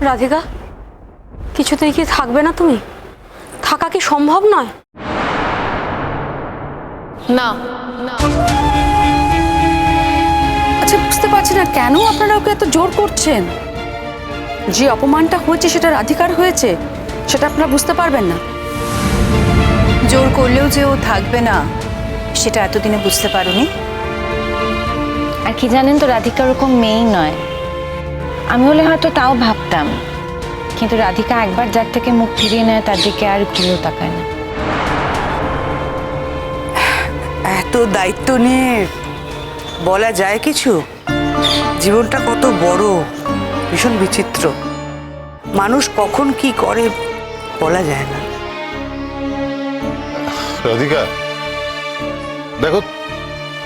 রাধিকা কিছুতেই কি থাকবে না তুমি? থাকা কি সম্ভব নয়? না। আচ্ছা বুঝতে পারছি না কেন আপনারা ওকে এত জোর করছেন? যে অপমানটা হয়েছে সেটা রাধিকার হয়েছে সেটা আপনারা বুঝতে পারবেন না। জোর করলেও যে ও থাকবে না সেটা এতদিনে বুঝতে পারোনি? আর কি জানেন তো রাধিকা ওরকম মেয়েই নয়। আমি হলে হয়তো তাও ভাবতাম। কিন্তু রাধিকা একবার যার থেকে মুখ ফিরিয়ে নেয় তার দিকে আর ঘুরেও তাকায় না। এত দায়িত্ব নিয়ে বলা যায় কিছু? জীবনটা কত বড় ভীষণ বিচিত্র। মানুষ কখন কি করে বলা যায় না। রাধিকা দেখো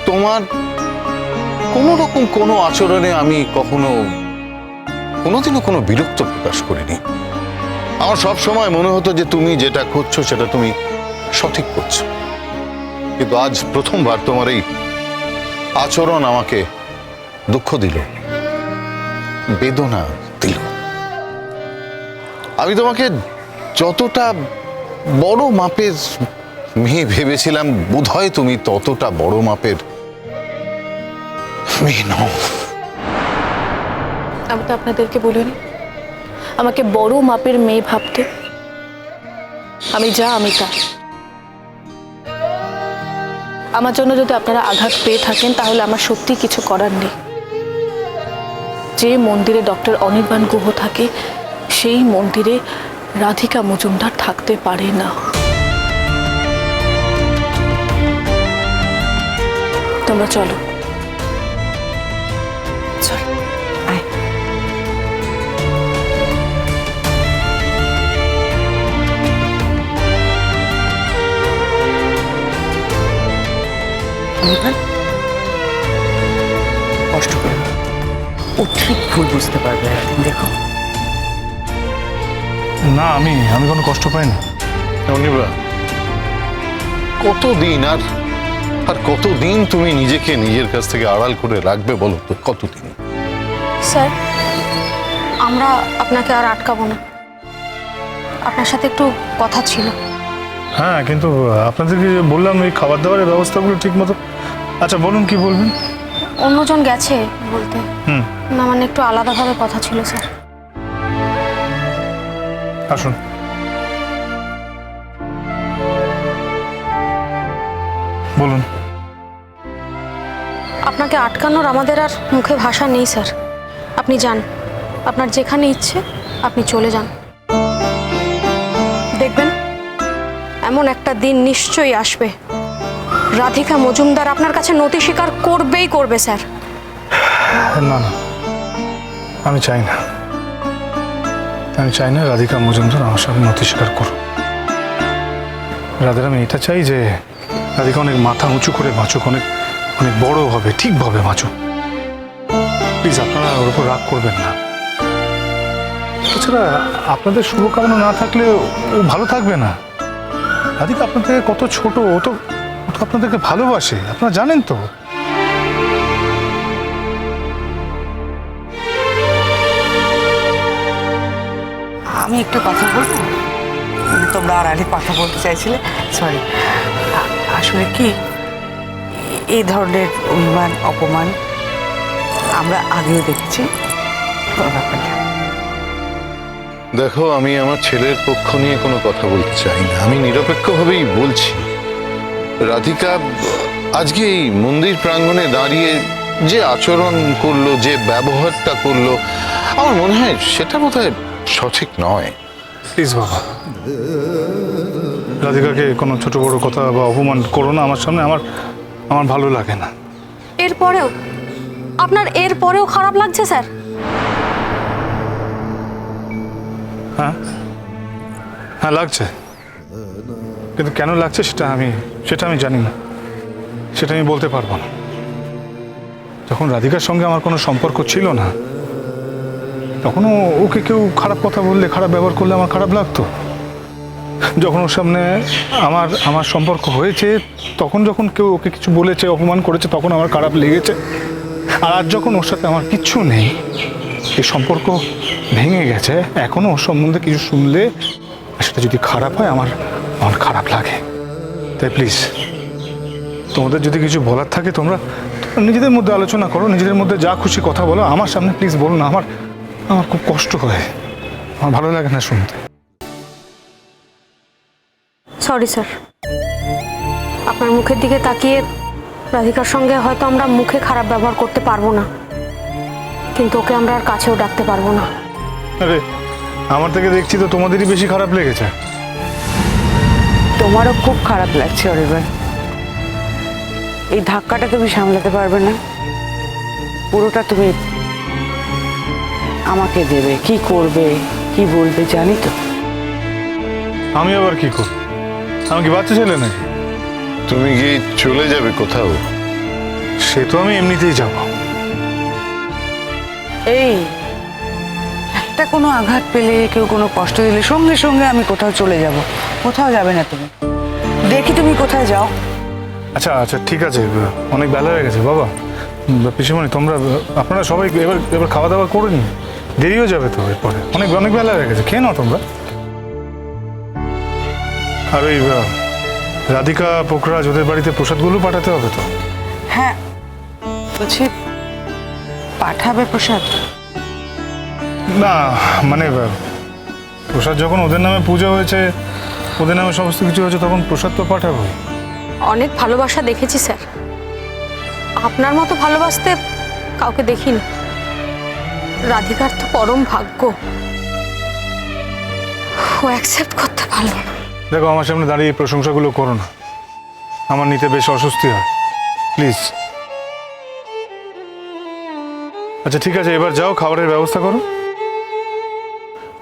তোমার কোনো রকম কোনো আচরণে আমি কখনো কোনোদিনও কোনো বিরক্ত প্রকাশ করিনি। আমার সব সময় মনে হতো যে তুমি যেটা করছ সেটা তুমি সঠিক করছ। কিন্তু আজ প্রথমবার তোমার এই আচরণ আমাকে দুঃখ দিল, বেদনা দিল। আমি তোমাকে যতটা বড় মাপের মেয়ে ভেবেছিলাম, বোধহয় তুমি ততটা বড় মাপের মেয়ে নও। আমি তো আপনাদেরকে বলিনি। আমাকে বড় মাপের মেয়ে ভাবতে। আমি যা, আমি তা। আমার জন্য যদি আপনারা আঘাত পেয়ে থাকেন, তাহলে আমার সত্যি কিছু করার নেই। যে মন্দিরে ডক্টর অনির্বাণ গুহ থাকে, সেই মন্দিরে রাধিকা মজুমদার থাকতে পারে না। তোমরা চলো। চল। কষ্ট করে ও ঠিক ভুল বুঝতে পারবে। একদিন দেখো। না আমি আমি কোনো কষ্ট পাইনি অনিবা কতদিন আর আর কতদিন তুমি নিজেকে নিজের কাছ থেকে আড়াল করে রাখবে বলো তো কতদিন? স্যার আমরা আপনাকে আর আটকাবো না। আপনার সাথে একটু কথা ছিল। হ্যাঁ কিন্তু আপনাদেরকে বললাম এই খাবার দাবারের ব্যবস্থাগুলো ঠিক মতো আচ্ছা বলুন কি বলবেন? অন্যজন গেছে বলতে। হুম। না মানে একটু আলাদাভাবে কথা ছিল স্যার। আসুন। বলুন। আপনাকে আটকানোর আমাদের আর মুখে ভাষা নেই স্যার। আপনি যান। আপনার যেখানে ইচ্ছে আপনি চলে যান। দেখবেন এমন একটা দিন নিশ্চয়ই আসবে। রাধিকা মজুমদার আপনার কাছে নতি স্বীকার করবেই করবে, স্যার। না না। আমি চাই না। আমি চাই না রাধিকা মজুমদার আমার সাথে নতি স্বীকার করুন রাধের আমি এটা চাই যে রাধিকা অনেক মাথা উঁচু করে বাঁচুক, অনেক অনেক বড় হবে, ঠিকভাবে বাঁচুক। প্লিজ, আপনারা ওর উপর রাগ করবেন না। তাছাড়া আপনাদের শুভকামনা না থাকলে ও ভালো থাকবে না। রাধিকা আপনার থেকে কত ছোট, ও তো আপনাদেরকে ভালোবাসে আপনারা জানেন তো। আমি একটু কথা বলব? মানে আর আড়ালে কথা বলতে চাইছিলে? সরি আসলে কি এই ধরনের অভিমান অপমান আমরা আগেও দেখেছি। দেখো আমি আমার ছেলের পক্ষ নিয়ে কোনো কথা বলতে চাই না। আমি নিরপেক্ষভাবেই বলছি। রাধিকা আজকে এই মন্দির প্রাঙ্গণে দাঁড়িয়ে যে আচরণ করল যে ব্যবহারটা করল আমার মনে হয় সেটা বোধহয় সঠিক নয়। প্লিজ বাবা রাধিকাকে কোনো ছোট বড় কথা বা অপমান করো না আমার সামনে আমার আমার ভালো লাগে না। এরপরেও আপনার এরপরেও খারাপ লাগছে স্যার? হ্যাঁ? হ্যাঁ লাগছে। কিন্তু কেন লাগছে সেটা আমি সেটা আমি জানি না। সেটা আমি বলতে পারব না। যখন রাধিকার সঙ্গে আমার কোনো সম্পর্ক ছিল না তখনও ওকে কেউ খারাপ কথা বললে, খারাপ ব্যবহার করলে আমার খারাপ লাগতো। যখন ওর সামনে আমার আমার সম্পর্ক হয়েছে, তখন যখন কেউ ওকে কিছু বলেছে, অপমান করেছে, তখন আমার খারাপ লেগেছে। আর আজ যখন ওর সাথে আমার কিচ্ছু নেই, এই সম্পর্ক ভেঙে গেছে এখনও ওর সম্বন্ধে কিছু শুনলে সেটা যদি খারাপ হয়, আমার আমার খারাপ লাগে। তাই প্লিজ তোমাদের যদি কিছু বলার থাকে তোমরা তোমরা নিজেদের মধ্যে আলোচনা করো নিজেদের মধ্যে যা খুশি কথা বলো আমার সামনে প্লিজ বলো না আমার আমার খুব কষ্ট হয়। আমার ভালো লাগে না শুনতে। সরি স্যার আপনার মুখের দিকে তাকিয়ে রাধিকার সঙ্গে হয়তো আমরা মুখে খারাপ ব্যবহার করতে পারব না। কিন্তু ওকে আমরা আর কাছেও ডাকতে পারব না। আরে আমার থেকে দেখছি তো তোমাদেরই বেশি খারাপ লেগেছে। তোমারও খুব খারাপ লাগছে অরিবার এই ধাক্কাটা তুমি সামলাতে পারবে না। পুরোটা তুমি আমাকে দেবে কি করবে কি বলবে জানি তো। আমি আবার কি করব? আমি কি বাচ্চা ছেলে নাকি? তুমি কি চলে যাবে কোথাও? সে তো আমি এমনিতেই যাব। এই একটা কোনো আঘাত পেলে কেউ কোনো কষ্ট দিলে সঙ্গে সঙ্গে আমি কোথাও চলে যাব। কোথাও যাবে না তুমি। দেখি তুমি কোথায় যাও। আচ্ছা আচ্ছা ঠিক আছে। অনেক বেলা হয়ে গেছে বাবা। পিসিমণি তোমরা আপনারা সবাই এবার এবার খাওয়া দাওয়া করে নিন। দেরিও যাবে তো এরপরে। অনেক অনেক বেলা হয়ে গেছে। খেয়ে নাও তোমরা। আর ওই রাধিকা পোখরাজ ওদের বাড়িতে প্রসাদগুলো পাঠাতে হবে তো? হ্যাঁ। বলছি পাঠাবে প্রসাদ? না মানে প্রসাদ যখন ওদের নামে পূজা হয়েছে ওদের নামে সমস্ত কিছু হয়েছে তখন প্রসাদ তো পাঠাবোই অনেক ভালোবাসা দেখেছি স্যার। আপনার মতো ভালোবাসতে কাউকে দেখিনি। রাধিকার তো পরম ভাগ্য। ও অ্যাকসেপ্ট করতে পারল না। দেখো আমার সামনে দাঁড়িয়ে প্রশংসাগুলো করো না। আমার নিতে বেশ অস্বস্তি হয়। প্লিজ আচ্ছা ঠিক আছে এবার যাও খাবারের ব্যবস্থা করো।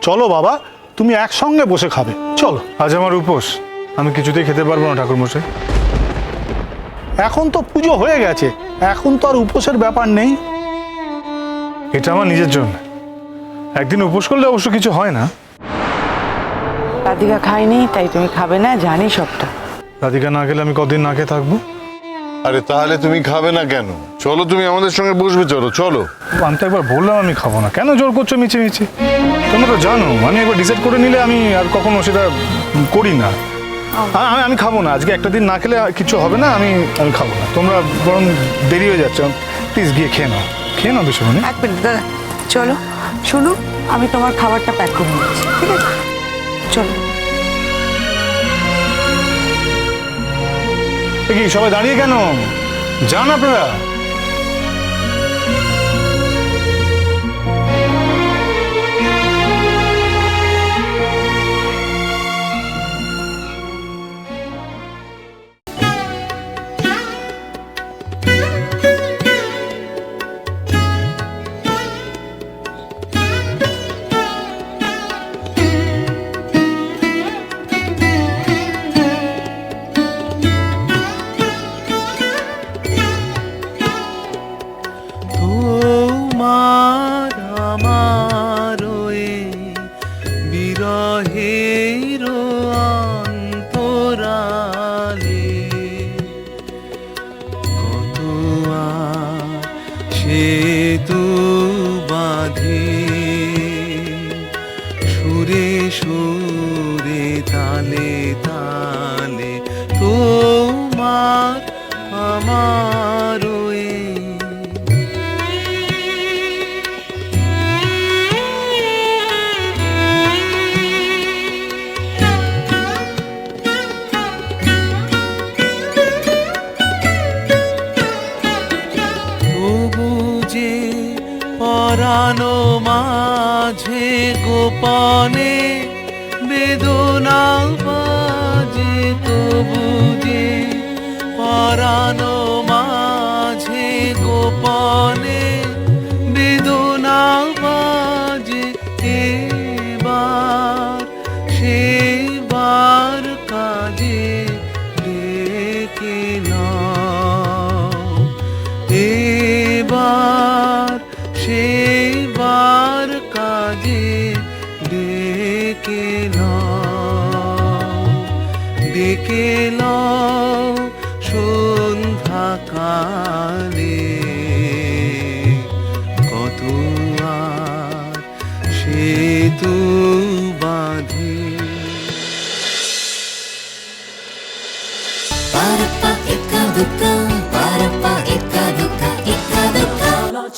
চলো বাবা তুমি একসঙ্গে বসে খাবে। চলো। আজ আমার উপোস। আমি কিছুতেই খেতে পারব না ঠাকুরমশাই। এখন তো পুজো হয়ে গেছে। এখন তো আর উপোসের ব্যাপার নেই। এটা আমার নিজের জন্য। একদিন উপোস করলে অবশ্য কিছু হয় না। রাধিকা খায়নি তাই তুমি খাবে না জানি সবটা। রাধিকা না গেলে আমি কদিন না খেয়ে থাকব? আরে তাহলে তুমি খাবে না কেন? চলো তুমি আমাদের সঙ্গে বসবে চলো চলো। আমি তো একবার বললাম আমি খাব না। কেন জোর করছ মিছে মিছে? তোমরা তো জানো আমি একবার ডিসাইড করে নিলে আমি আর কখনো সেটা করি না। আমি আমি খাব না আজকে একটা দিন না খেলে আর কিছু হবে না আমি আমি খাব না। তোমরা বরং দেরি হয়ে যাচ্ছে প্লিজ গিয়ে খেয়ে নাও। খেয়ে নাও বিশ্বমণি এক মিনিট দাদা চলো। শুনো আমি তোমার খাবারটা প্যাক করে নিচ্ছি ঠিক আছে? চলো। কি সবাই দাঁড়িয়ে কেন? যান আপনারা। গোপনে বেদনা বাজে তবু যে পরানো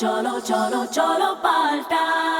cholo, cholo, cholo, paltai.